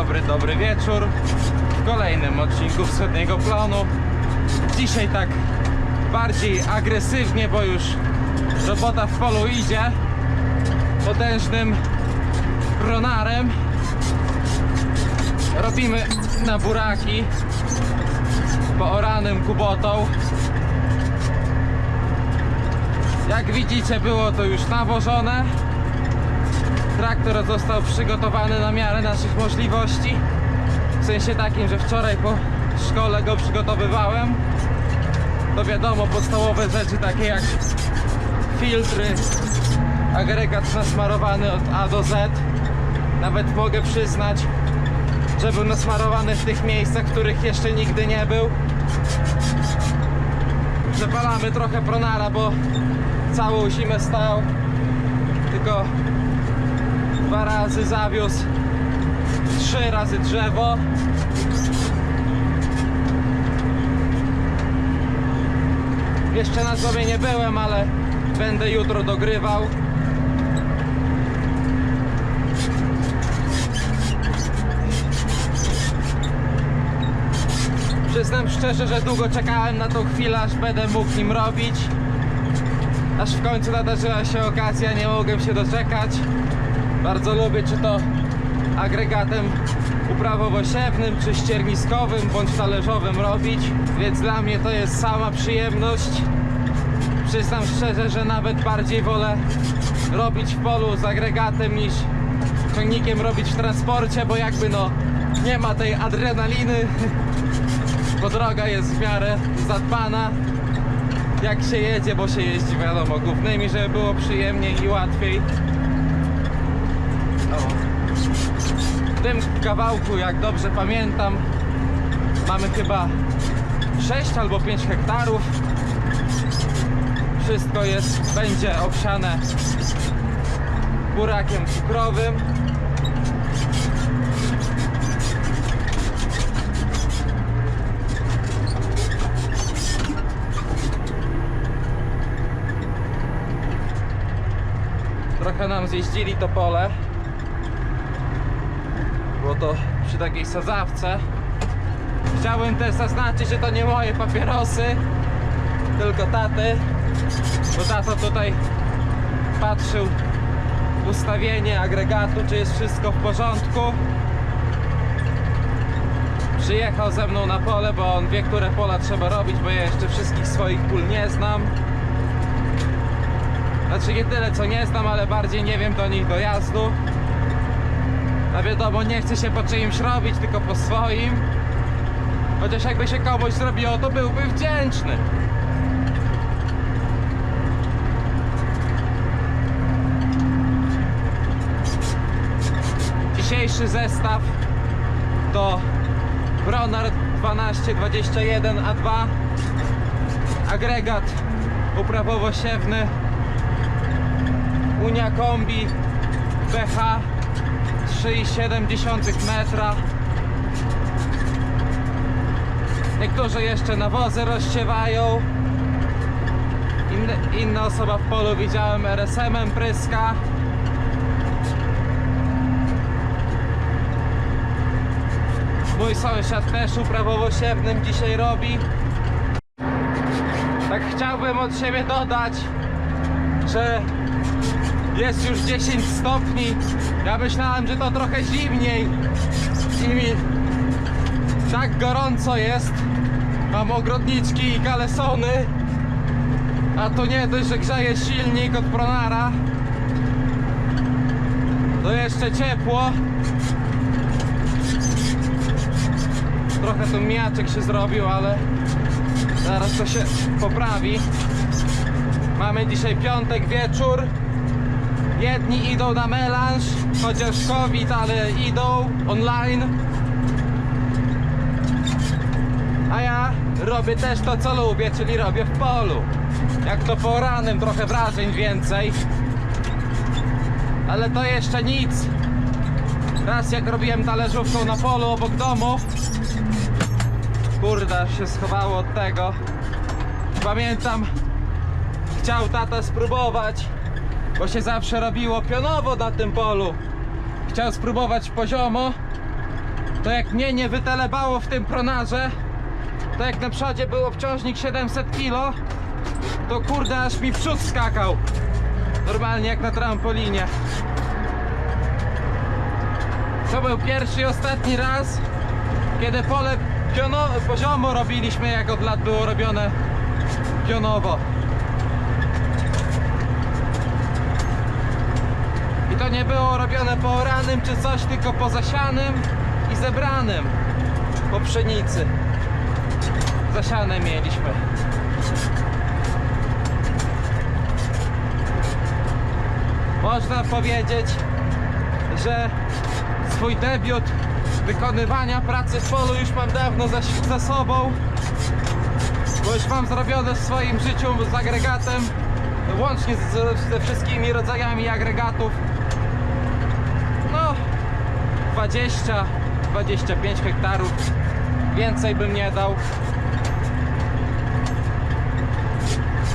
Dobry wieczór w kolejnym odcinku Wschodniego Planu. Dzisiaj tak bardziej agresywnie, bo już robota w polu idzie. Potężnym pronarem. Robimy na buraki pooranym kubotą. Jak widzicie było to już nawożone. Traktor został przygotowany na miarę naszych możliwości. W sensie takim, że wczoraj po szkole go przygotowywałem. To wiadomo, podstawowe rzeczy takie jak filtry, agregat nasmarowany od A do Z. Nawet mogę przyznać, że był nasmarowany w tych miejscach, w których jeszcze nigdy nie był. Przepalamy trochę pronara, bo całą zimę stał. Tylko dwa razy zawiózł trzy razy drzewo jeszcze na sobie nie byłem, ale będę jutro dogrywał Przyznam szczerze, że długo czekałem na tą chwilę, aż będę mógł nim robić. Aż w końcu nadarzyła się okazja, nie mogłem się doczekać. Bardzo lubię, czy to agregatem uprawowo-siewnym, czy ścierniskowym, bądź talerzowym robić, więc dla mnie to jest sama przyjemność. Przyznam szczerze, że nawet bardziej wolę robić w polu z agregatem niż ciągnikiem robić w transporcie, bo jakby no nie ma tej adrenaliny, bo droga jest w miarę zadbana jak się jedzie, bo się jeździ wiadomo głównymi, żeby było przyjemniej i łatwiej. O. W tym kawałku, jak dobrze pamiętam, mamy chyba 6 albo 5 hektarów. Wszystko jest, będzie obsiane burakiem cukrowym. Trochę nam zjeździli to pole. Przy takiej sadzawce. Chciałbym też zaznaczyć, że to nie moje papierosy, tylko taty. Bo tato tutaj patrzył ustawienie agregatu, czy jest wszystko w porządku. Przyjechał ze mną na pole, bo on wie, które pola trzeba robić, bo ja jeszcze wszystkich swoich pól nie znam. Znaczy nie tyle co nie znam, ale bardziej nie wiem do nich dojazdu. A wiadomo, nie chcę się po czyimś robić, tylko po swoim. Chociaż jakby się komuś zrobiło, to byłby wdzięczny. Dzisiejszy zestaw to Bronar 1221 A2 agregat uprawowo-siewny Unia Kombi BH 3,7 metra. Niektórzy jeszcze nawozy rozsiewają. Inny, Inna osoba w polu widziałem RSM-em pryska. Mój sąsiad też uprawowo-siewnym dzisiaj robi. Tak chciałbym od siebie dodać że jest już 10 stopni. Ja myślałem, że to trochę zimniej i mi tak gorąco jest. Mam ogrodniczki i kalesony, a to nie dość, że grzeje silnik od Pronara, to jeszcze ciepło. Trochę tu miaczek się zrobił, ale zaraz to się poprawi. Mamy dzisiaj piątek wieczór. Jedni idą na melanż, chociaż COVID, ale idą online. A ja robię też to, co lubię, czyli robię w polu. Jak to po ranem, trochę wrażeń więcej. Ale to jeszcze nic. Raz jak robiłem talerzówką na polu obok domu. Kurde, się schowało od tego. Pamiętam, chciał tata spróbować, bo się zawsze robiło pionowo na tym polu. Chciał spróbować poziomo, to jak mnie nie wytelebało w tym pronarze, to jak na przodzie był obciążnik 700 kg, to kurde aż mi przód skakał. Normalnie jak na trampolinie. To był pierwszy i ostatni raz, kiedy pole piono, poziomo robiliśmy, jak od lat było robione pionowo. To nie było robione po oranym czy coś, tylko po zasianym i zebranym po pszenicy. Zasiane mieliśmy. Można powiedzieć, że swój debiut wykonywania pracy w polu już mam dawno za, za sobą. Bo już mam zrobione w swoim życiu z agregatem, łącznie z, ze wszystkimi rodzajami agregatów. No, 20-25 hektarów. Więcej bym nie dał.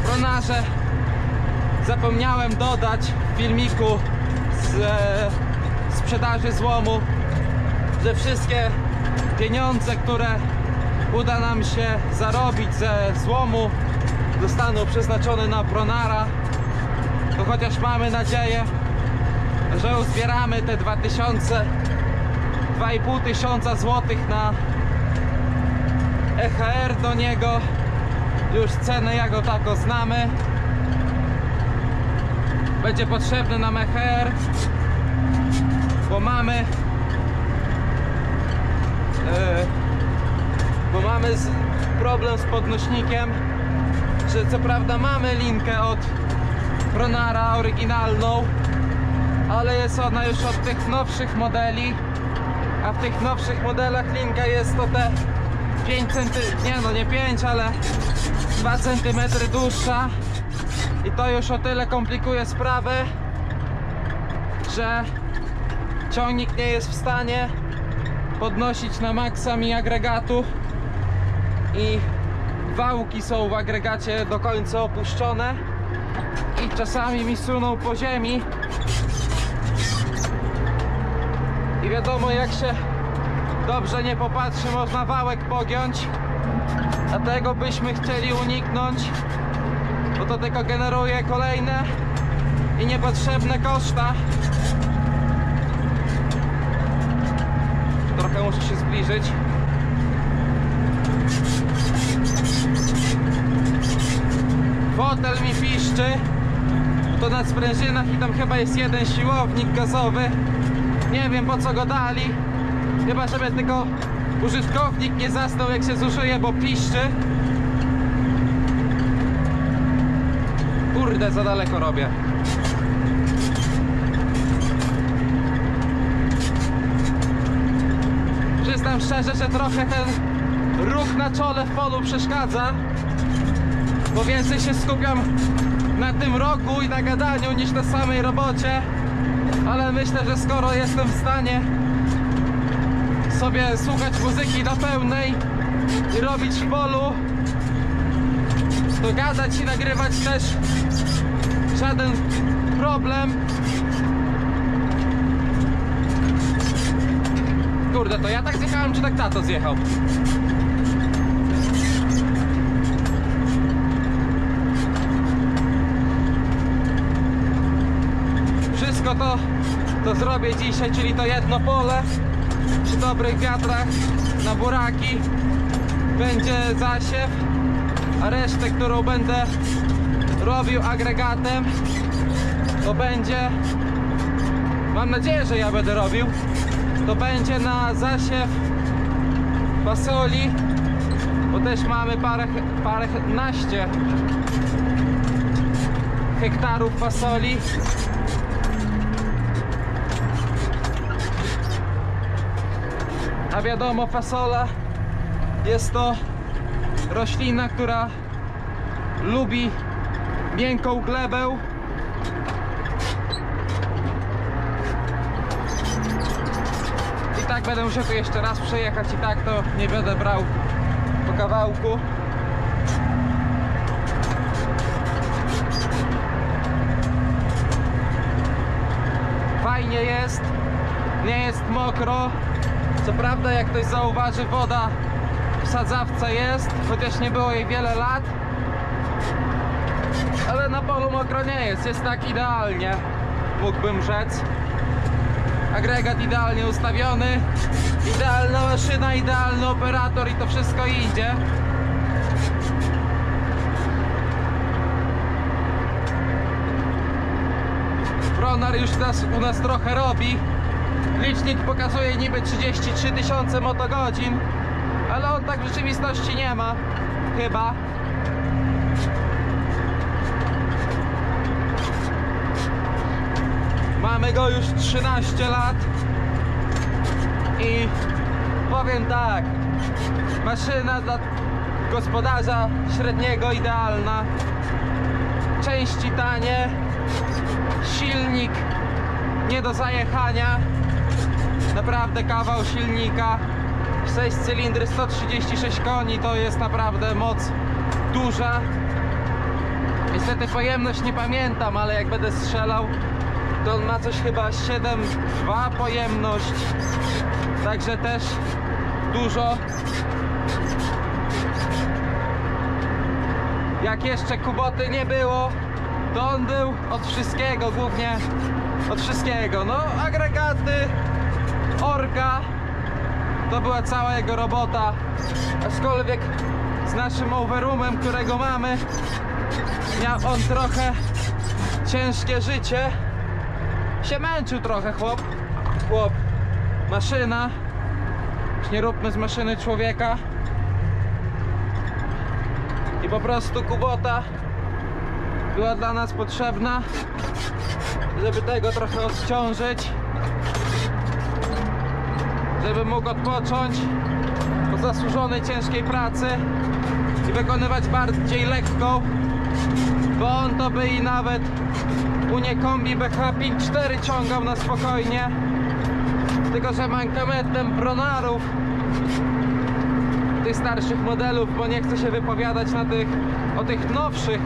Pronarze zapomniałem dodać w filmiku z e, sprzedaży złomu, że wszystkie pieniądze, które uda nam się zarobić ze złomu, zostaną przeznaczone na Pronara. To chociaż mamy nadzieję, że uzbieramy te 2000, 2,5 tysiąca złotych na EHR do niego. Już cenę jako tako znamy. Będzie potrzebny nam EHR, bo mamy e, bo mamy z, problem z podnośnikiem że co prawda mamy linkę od Pronara oryginalną ale jest ona już od tych nowszych modeli w tych nowszych modelach linka jest to te 5 cm, nie no nie 5, ale 2 cm dłuższa. I to już o tyle komplikuje sprawę że ciągnik nie jest w stanie podnosić na maksa mi agregatu. I wałki są w agregacie do końca opuszczone. I czasami mi suną po ziemi i wiadomo jak się dobrze nie popatrzy można wałek pogiąć. A tego byśmy chcieli uniknąć bo to tylko generuje kolejne i niepotrzebne koszta. Trochę muszę się zbliżyć. Fotel mi piszczy. To na sprężynach i tam chyba jest jeden siłownik gazowy nie wiem po co go dali. Chyba żeby tylko użytkownik nie zasnął jak się zużyje bo piszczy. Kurde za daleko robię. Przyznam szczerze, że trochę ten ruch na czole w polu przeszkadza Bo więcej się skupiam na tym rogu i na gadaniu niż na samej robocie Ale myślę, że skoro jestem w stanie sobie słuchać muzyki na pełnej i robić w polu to gadać i nagrywać też żaden problem Kurde, to ja tak zjechałem, czy tak tato zjechał? Wszystko to, to zrobię dzisiaj, czyli to jedno pole przy dobrych wiatrach na buraki. Będzie zasiew, a resztę, którą będę robił agregatem to będzie mam nadzieję, że ja będę robił to będzie na zasiew fasoli bo też mamy parę, parę naście hektarów fasoli a wiadomo fasola jest to roślina, która lubi miękką glebę. I tak będę musiał jeszcze raz przejechać i tak to nie będę brał po kawałku. Fajnie jest nie jest mokro Co prawda, jak ktoś zauważy, woda w sadzawce jest, chociaż nie było jej wiele lat. Ale na polu mokro nie jest, jest tak idealnie, mógłbym rzec. Agregat idealnie ustawiony, idealna maszyna, idealny operator i to wszystko idzie. Pronar już nas, u nas trochę robi. Licznik pokazuje niby 33 tysiące motogodzin, ale on tak w rzeczywistości nie ma. Chyba. Mamy go już 13 lat i powiem tak, maszyna dla gospodarza średniego idealna, części tanie, silnik nie do zajechania, naprawdę kawał silnika, 6 cylindry, 136 koni to jest naprawdę moc duża. Niestety pojemność nie pamiętam, ale jak będę strzelał, to on ma coś chyba 7,2 pojemność. Także też dużo. Jak jeszcze Kuboty nie było, to on był od wszystkiego, głównie od wszystkiego. No, agregaty, orka, to była cała jego robota. Aczkolwiek z naszym overroomem, którego mamy, miał on trochę ciężkie życie. Się męczył trochę chłop. Chłop. Maszyna. Już nie róbmy z maszyny człowieka. I po prostu kubota była dla nas potrzebna, żeby tego trochę odciążyć. Żeby mógł odpocząć po zasłużonej ciężkiej pracy i wykonywać bardziej lekką, bo on to by i nawet Unie Kombi BH54 ciągał na spokojnie. Tylko, że mankamentem Pronarów tych starszych modelów, bo nie chcę się wypowiadać na tych, o tych nowszych.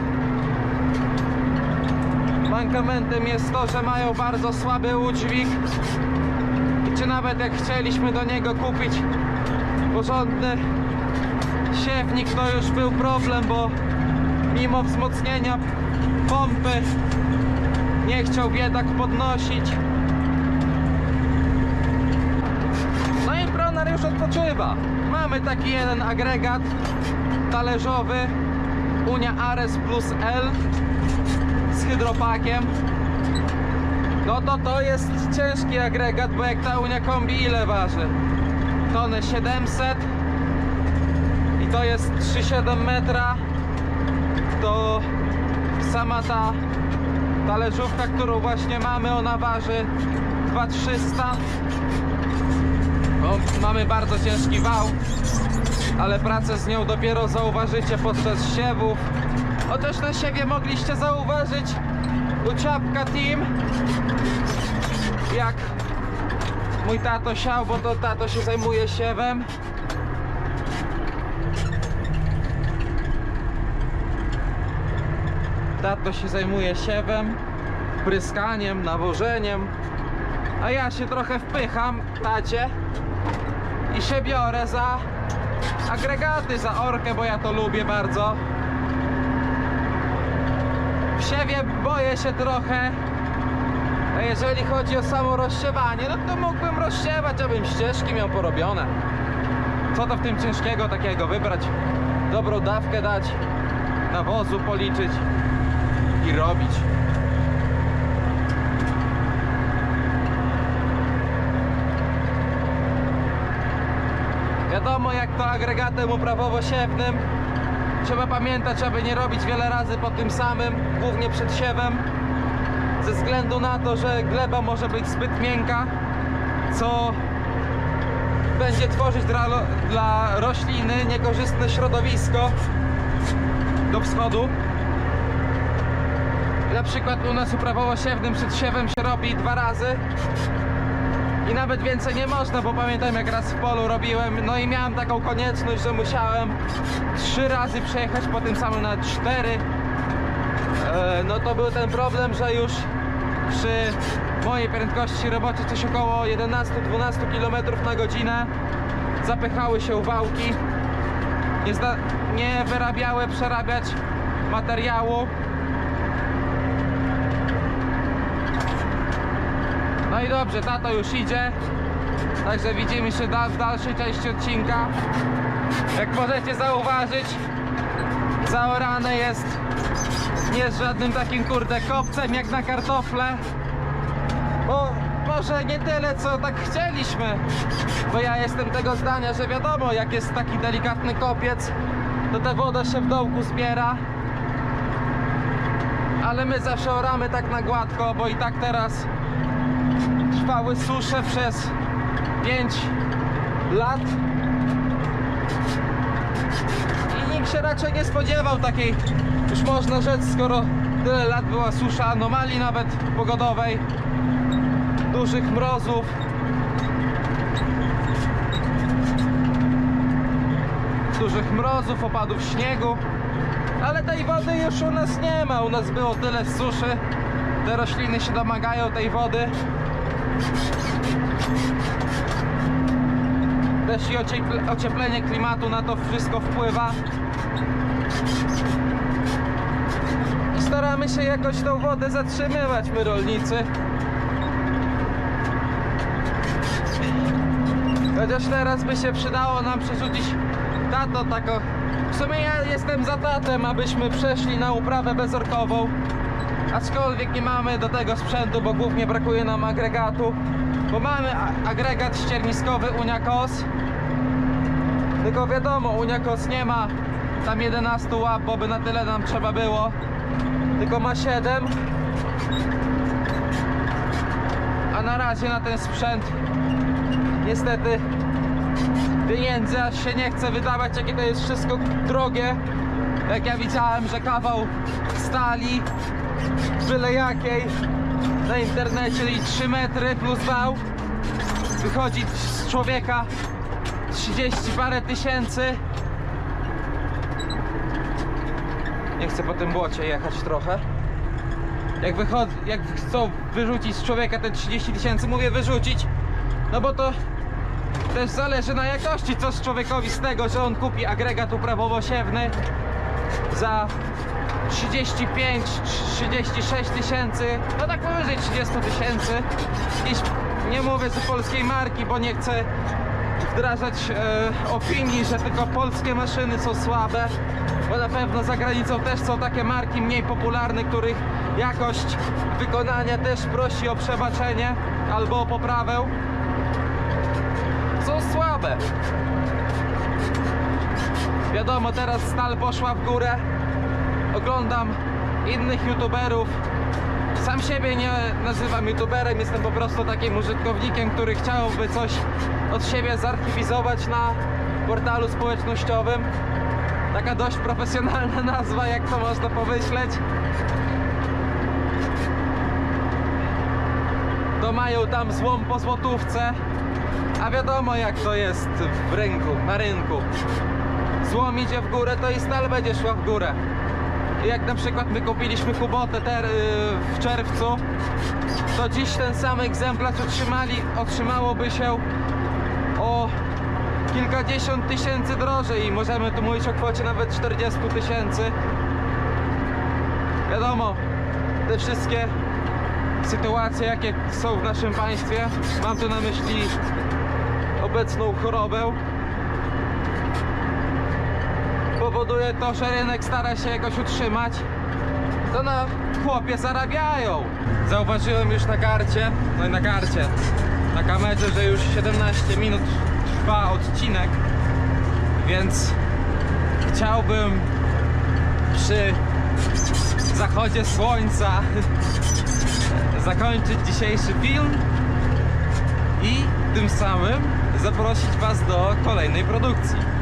Mankamentem jest to, że mają bardzo słaby udźwig. Czy nawet jak chcieliśmy do niego kupić porządny siewnik, to już był problem, bo mimo wzmocnienia pompy nie chciał biedak podnosić. No i Pronar już odpoczywa. Mamy taki jeden agregat talerzowy Unia Ares Plus L z hydropakiem. No to to jest ciężki agregat, bo jak ta Unia Kombi ile waży? Tonę 700 i to jest 3,7 metra. To sama ta talerzówka, którą właśnie mamy, ona waży 2300 no, mamy bardzo ciężki wał ale pracę z nią dopiero zauważycie podczas siewów. Chociaż na siewie mogliście zauważyć u Ciapka Team jak mój tato siał, bo to tato się zajmuje siewem. Tato się zajmuje siewem, pryskaniem, nawożeniem, a ja się trochę wpycham, tacie, i się biorę za agregaty, za orkę, bo ja to lubię bardzo. W siewie boję się trochę, jeżeli chodzi o samo rozsiewanie, no to mógłbym rozsiewać, abym ścieżki miał porobione. Co to w tym ciężkiego takiego wybrać? Dobrą dawkę dać, nawozu policzyć i robić. Wiadomo, jak to agregatem uprawowo-siewnym, trzeba pamiętać, aby nie robić wiele razy po tym samym, głównie przed siewem, ze względu na to, że gleba może być zbyt miękka, co będzie tworzyć dla, dla rośliny niekorzystne środowisko do wschodu. Na przykład u nas uprawowo-siewnym przed siewem się robi dwa razy i nawet więcej nie można, bo pamiętam jak raz w polu robiłem, no i miałem taką konieczność, że musiałem trzy razy przejechać po tym samym na cztery. E, no to był ten problem, że już przy mojej prędkości roboczej coś około 11-12 km na godzinę zapychały się wałki. Nie, nie wyrabiały przerabiać materiału. No i dobrze, tato już idzie. Także widzimy się w dalszej części odcinka. Jak możecie zauważyć zaorane jest nie z żadnym takim kurde kopcem jak na kartofle. Bo może nie tyle co tak chcieliśmy. Bo ja jestem tego zdania, że wiadomo jak jest taki delikatny kopiec to ta woda się w dołku zbiera. Ale my zawsze oramy tak na gładko bo i tak teraz trwały susze przez 5 lat. I nikt się raczej nie spodziewał takiej, już można rzec, skoro tyle lat była susza, anomalii nawet pogodowej, dużych mrozów. Dużych mrozów, opadów śniegu, ale tej wody już u nas nie ma. U nas było tyle suszy, te rośliny się domagają tej wody. Też i ocieple- ocieplenie klimatu na to wszystko wpływa. Staramy się jakoś tą wodę zatrzymywać, my rolnicy. Chociaż teraz by się przydało nam przerzucić tato tako. W sumie ja jestem za tatem, abyśmy przeszli na uprawę bezorkową. Aczkolwiek nie mamy do tego sprzętu, bo głównie brakuje nam agregatu. Bo mamy agregat ścierniskowy Uniakos. Tylko wiadomo, Uniakos nie ma tam 11 łap, bo by na tyle nam trzeba było. Tylko ma 7. A na razie na ten sprzęt niestety pieniędzy aż się nie chce wydawać, jakie to jest wszystko drogie. Jak ja widziałem, że kawał stali byle jakiej na internecie i 3 metry plus wał wychodzi z człowieka 30 parę tysięcy nie chcę po tym błocie jechać trochę. Jak wychodzą, jak chcą wyrzucić z człowieka te 30 tysięcy mówię wyrzucić. No bo to też zależy na jakości co z człowiekowi z tego, że on kupi agregat uprawowo-siewny za 35, 36 tysięcy, no tak powyżej 30 tysięcy. Nie mówię, że polskiej marki, bo nie chcę wdrażać e, opinii, że tylko polskie maszyny są słabe, bo na pewno za granicą też są takie marki mniej popularne, których jakość wykonania też prosi o przebaczenie albo o poprawę. Są słabe. Wiadomo, teraz stal poszła w górę. Oglądam innych youtuberów. Sam siebie nie nazywam youtuberem, jestem po prostu takim użytkownikiem, który chciałby coś od siebie zarchiwizować na portalu społecznościowym. Taka dość profesjonalna nazwa, jak to można pomyśleć. To mają tam złom po złotówce, a wiadomo jak to jest w rynku, na rynku. Złom idzie w górę, to i stal będzie szła w górę. Jak na przykład my kupiliśmy Kubotę ter, y, w czerwcu, to dziś ten sam egzemplarz otrzymali, otrzymałoby się o kilkadziesiąt tysięcy drożej i możemy tu mówić o kwocie nawet 40 tysięcy. Wiadomo, te wszystkie sytuacje, jakie są w naszym państwie, mam tu na myśli obecną chorobę, powoduje to, że rynek stara się jakoś utrzymać, to na chłopie zarabiają. Zauważyłem już na karcie, no i na karcie, na kamerze, że już 17 minut trwa odcinek, więc chciałbym przy zachodzie słońca zakończyć dzisiejszy film i tym samym zaprosić Was do kolejnej produkcji.